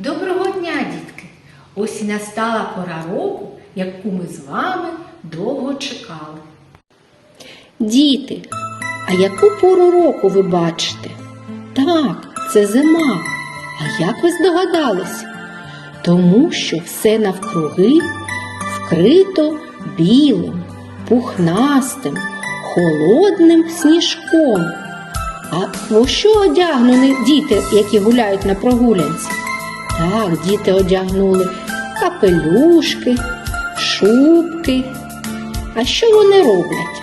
Доброго дня, дітки! Ось і настала пора року, яку ми з вами довго чекали. Діти, а яку пору року ви бачите? Так, це зима. А як ви здогадались? Тому що все навкруги вкрито білим, пухнастим, холодним сніжком. А во що одягнені діти, які гуляють на прогулянці? Так, діти одягнули капелюшки, шубки. А що вони роблять?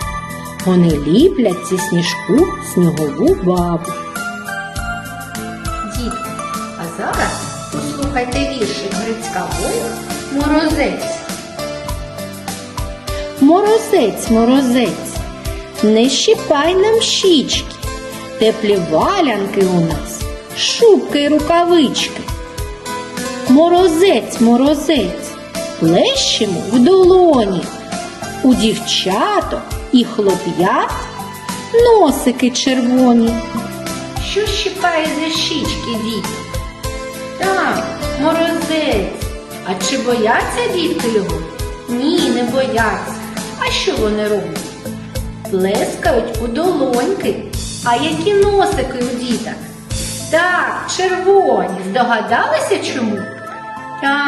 Вони ліплять зі сніжку снігову бабу. Дітки, а зараз послухайте віршик Грицька Воля Морозець. Морозець, морозець, не щіпай нам щічки, теплі валянки у нас, шубки й рукавички. Морозець, морозець, плещемо в долоні, у дівчаток і хлоп'ят носики червоні. Що щипає за щічки діти? Так, морозець. А чи бояться дітки його? Ні, не бояться. А що вони роблять? Плескають у долоньки. А які носики у діток? Так, червоні. Здогадалися чому?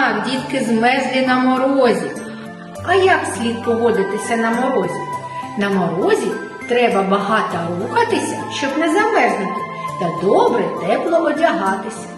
Так, дітки змерзлі на морозі. А як слід поводитися на морозі? На морозі треба багато рухатися, щоб не замерзнути, та добре тепло одягатися.